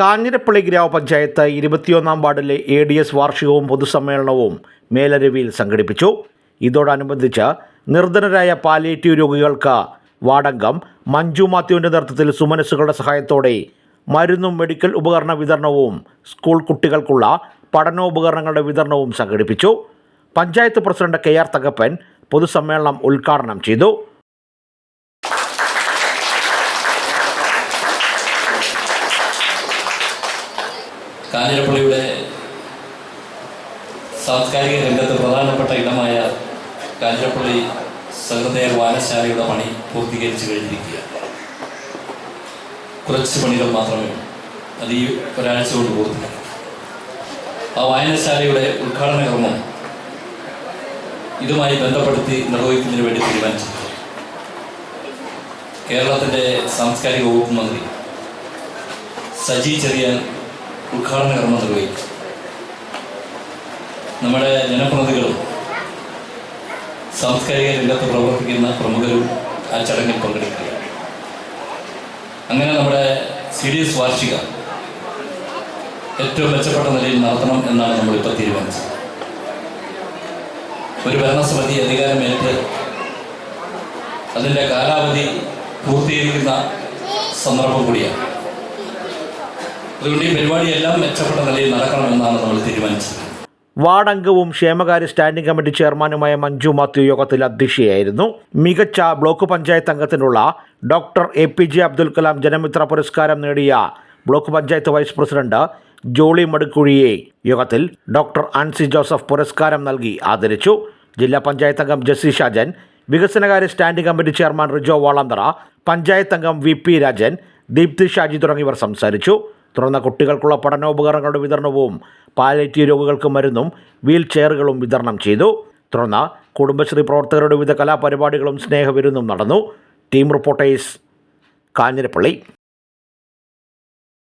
കാഞ്ഞിരപ്പള്ളി ഗ്രാമപഞ്ചായത്ത് ഇരുപത്തിയൊന്നാം വാർഡിലെ എ ഡി എസ് വാർഷികവും പൊതുസമ്മേളനവും മേലരുവിയിൽ സംഘടിപ്പിച്ചു. ഇതോടനുബന്ധിച്ച് നിർധനരായ പാലിയേറ്റീവ് രോഗികൾക്ക് വാർഡംഗം മഞ്ജു മാത്യുവിന്റെ നേതൃത്വത്തിൽ സുമനസ്സുകളുടെ സഹായത്തോടെ മരുന്നും മെഡിക്കൽ ഉപകരണ വിതരണവും സ്കൂൾ കുട്ടികൾക്കുള്ള പഠനോപകരണങ്ങളുടെ വിതരണവും സംഘടിപ്പിച്ചു. Panchayat president K R Thakappan പൊതുസമ്മേളനം ഉദ്ഘാടനം ചെയ്തു. കാഞ്ഞിരപ്പള്ളിയുടെ സാംസ്കാരിക രംഗത്ത് പ്രധാനപ്പെട്ട ഇടമായ കാഞ്ഞിരപ്പള്ളി സഹൃദയ വായനശാലയുടെ പണി പൂർത്തീകരിച്ചു കഴിഞ്ഞിരിക്കുക. കുറച്ച് പണികൾ മാത്രമേ അത് ഈ ഒരാഴ്ച കൊണ്ട് പൂർത്തിയാക്കും. ആ വായനശാലയുടെ ഉദ്ഘാടന കർമ്മം ഇതുമായി ബന്ധപ്പെടുത്തി നിർവഹിക്കുന്നതിന് വേണ്ടി തീരുമാനിച്ചു കേരളത്തിന്റെ സാംസ്കാരിക വകുപ്പ് മന്ത്രി സജി ചെറിയാൻ ഉദ്ഘാടന കർമ്മം നിർവഹിക്കും. നമ്മുടെ ജനപ്രതിനിധികളും സാംസ്കാരിക രംഗത്ത് പ്രവർത്തിക്കുന്ന പ്രമുഖരും ആ ചടങ്ങിൽ പങ്കെടുക്കുകയാണ്. അങ്ങനെ നമ്മുടെ സി ഡി എസ് വാർഷിക ഏറ്റവും മെച്ചപ്പെട്ട നിലയിൽ നടത്തണം എന്നാണ് നമ്മളിപ്പോൾ തീരുമാനിച്ചത്. ഒരു ഭരണസമിതി അധികാരമേറ്റ് അതിന്റെ കാലാവധി പൂർത്തീകരിക്കുന്ന സന്ദർഭം കൂടിയാണ്. അതുകൊണ്ട് ഈ പരിപാടിയെല്ലാം മെച്ചപ്പെട്ട നിലയിൽ നടക്കണമെന്നാണ് നമ്മൾ തീരുമാനിച്ചത്. വാർഡംഗവും ക്ഷേമകാര്യ സ്റ്റാൻഡിംഗ് കമ്മിറ്റി ചെയർമാനുമായ മഞ്ജു മാത്യു യോഗത്തിൽ അധ്യക്ഷയായിരുന്നു. മികച്ച block panchayat അംഗത്തിനുള്ള doctor A P J Abdul Kalam Janamitra പുരസ്കാരം നേടിയ block panchayat vice president Jolly മടുക്കുഴിയെ യോഗത്തിൽ ഡോക്ടർ ആൻസി ജോസഫ് പുരസ്കാരം നൽകി ആദരിച്ചു. ജില്ലാ പഞ്ചായത്ത് അംഗം ജസി ഷാജൻ വികസനകാര്യ standing committee chairman Rijo Valanthara panchayat അംഗം വി പി രാജൻ ദീപ്തി ഷാജി തുടങ്ങിയവർ സംസാരിച്ചു. തുടർന്ന് കുട്ടികൾക്കുള്ള പഠനോപകരണങ്ങളുടെ വിതരണവും പാലേറ്റീവ് രോഗികൾക്ക് മരുന്നും വീൽ ചെയറുകളും വിതരണം ചെയ്തു. തുടർന്ന് കുടുംബശ്രീ പ്രവർത്തകരുടെ വിവിധ കലാപരിപാടികളും സ്നേഹവിരുന്നും നടന്നു. Team reporters Kanjirappally.